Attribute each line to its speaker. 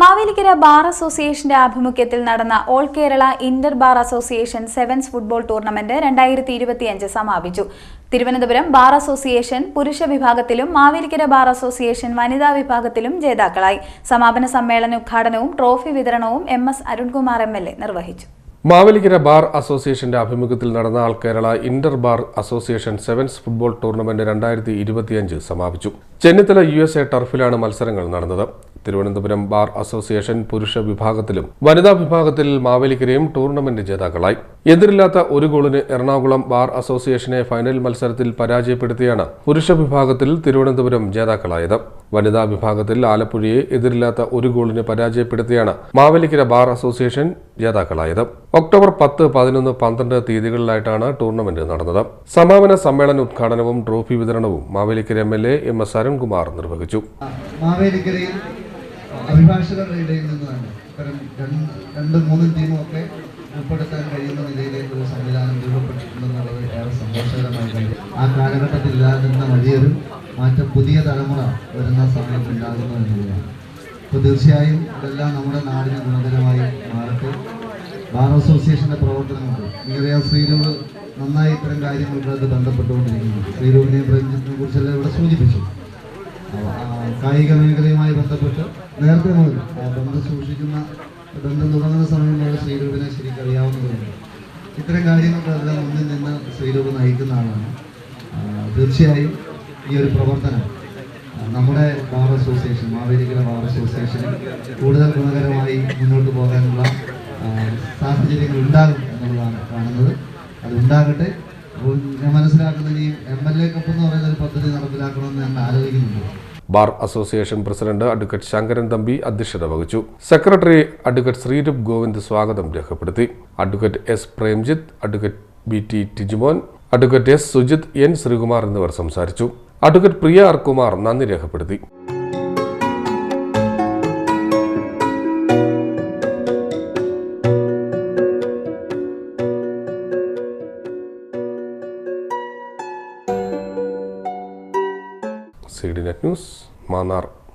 Speaker 1: Mavelikkara bar അസോസിയേഷന്റെ ആഭിമുഖ്യത്തിൽ നടന്ന all Kerala inter bar association sevens football tournament രണ്ടായിരത്തി ഇരുപത്തിയഞ്ച് സമാപിച്ചു. തിരുവനന്തപുരം ബാർ അസോസിയേഷൻ പുരുഷ വിഭാഗത്തിലും മാവേലിക്കര ബാർ അസോസിയേഷൻ വനിതാ വിഭാഗത്തിലും ജേതാക്കളായി. സമാപന സമ്മേളന ഉദ്ഘാടനവും ട്രോഫി വിതരണവും M S Arunkumar M L A നിർവഹിച്ചു.
Speaker 2: മാവേലിക്കര ബാർ അസോസിയേഷന്റെ ആഭിമുഖ്യത്തിൽ നടന്ന all Kerala inter bar association sevens football tournament രണ്ടായിരത്തി ഇരുപത്തിയഞ്ച് സമാപിച്ചു. ചെന്നിത്തല യു എസ് എ ടർഫിലാണ് മത്സരങ്ങൾ നടന്നത്. തിരുവനന്തപുരം ബാർ അസോസിയേഷൻ പുരുഷ വിഭാഗത്തിലും വനിതാ വിഭാഗത്തിൽ മാവേലിക്കരയും ടൂർണമെന്റ് ജേതാക്കളായി. എതിരില്ലാത്ത ഒരു ഗോളിന് എറണാകുളം ബാർ അസോസിയേഷനെ ഫൈനൽ മത്സരത്തിൽ പരാജയപ്പെടുത്തിയാണ് പുരുഷ വിഭാഗത്തിൽ തിരുവനന്തപുരം ജേതാക്കളായത്. വനിതാ വിഭാഗത്തിൽ ആലപ്പുഴയെ എതിരില്ലാത്ത ഒരു ഗോളിന് പരാജയപ്പെടുത്തിയാണ് മാവേലിക്കര ബാർ അസോസിയേഷൻ ജേതാക്കളായത്. ഒക്ടോബർ പത്ത് പതിനൊന്ന് പന്ത്രണ്ട് തീയതികളിലായിട്ടാണ് ടൂർണമെന്റ് നടന്നത്. സമാപന സമ്മേളന ഉദ്ഘാടനവും ട്രോഫി വിതരണവും Mavelikara M L A M S Arunkumar നിർവഹിച്ചു.
Speaker 3: അഭിഭാഷകരുടെ ഇടയിൽ നിന്ന് തന്നെ ഇത്തരം രണ്ട് രണ്ട് മൂന്നും ടീമും ഒക്കെ ഉൾപ്പെടുത്താൻ കഴിയുന്ന നിലയിലേക്ക് ഒരു സംവിധാനം രൂപപ്പെട്ടിട്ടുണ്ടെന്നുള്ളത് ഏറെ സന്തോഷകരമായി കഴിയും ആ കാലഘട്ടത്തിൽ ഇല്ലാതിരുന്ന വലിയൊരു മാറ്റം പുതിയ തലമുറ വരുന്ന സമയത്ത് ഉണ്ടാകുന്നു എന്നുള്ളതാണ്. അപ്പോൾ തീർച്ചയായും ഇതെല്ലാം നമ്മുടെ നാടിന് ഗുണകരമായി മാറട്ടെ. ബാർ അസോസിയേഷന്റെ പ്രവർത്തനങ്ങൾ എനിക്കറിയാം ശ്രീരൂപ് നന്നായി ഇത്തരം കാര്യങ്ങളുമായിട്ട് ബന്ധപ്പെട്ടുകൊണ്ടിരിക്കുന്നു. ശ്രീരൂപിനെയും പ്രേംജിത്തിനെ കുറിച്ചെല്ലാം ഇവിടെ സൂചിപ്പിച്ചു. കായിക മേഖലയുമായി ബന്ധപ്പെട്ട് നേരത്തെ മുതൽ ബന്ധം സൂക്ഷിക്കുന്ന ബന്ധം തുടങ്ങുന്ന സമയം മുതൽ ശ്രീരൂപിനെ ശരിക്കും അറിയാവുന്നതുകൊണ്ട് ഇത്തരം കാര്യങ്ങൾക്കെല്ലാം മുന്നിൽ നിന്ന് ശ്രീരൂപ് നയിക്കുന്ന ആളാണ്. തീർച്ചയായും ഈ ഒരു പ്രവർത്തനം നമ്മുടെ bar association Mavelikara bar association കൂടുതൽ ഗുണകരമായി മുന്നോട്ട് പോകാനുള്ള സാഹചര്യങ്ങൾ ഉണ്ടാകും എന്നുള്ളതാണ് കാണുന്നത്. അതുണ്ടാകട്ടെ അപ്പോൾ ഞാൻ മനസ്സിലാക്കുന്നത് ഈ എം എൽ എ കപ്പ് എന്ന് പറയുന്ന ഒരു പദ്ധതി നടപ്പിലാക്കണമെന്ന് ഞാൻ ആലോചിക്കുന്നുണ്ട്.
Speaker 2: Bar association president advocate Sankaran Thampi അധ്യക്ഷത വഹിച്ചു. സെക്രട്ടറി അഡ്വക്കേറ്റ് ശ്രീരൂപ് ഗോവിന്ദ് സ്വാഗതം രേഖപ്പെടുത്തി. Advocate S Premjith advocate B T Tijimon advocate S Sujith N Sreekumar എന്നിവർ സംസാരിച്ചു. അഡ്വക്കേറ്റ് പ്രിയ ആർ കുമാർ നന്ദി രേഖപ്പെടുത്തി. сегринет ньюс манар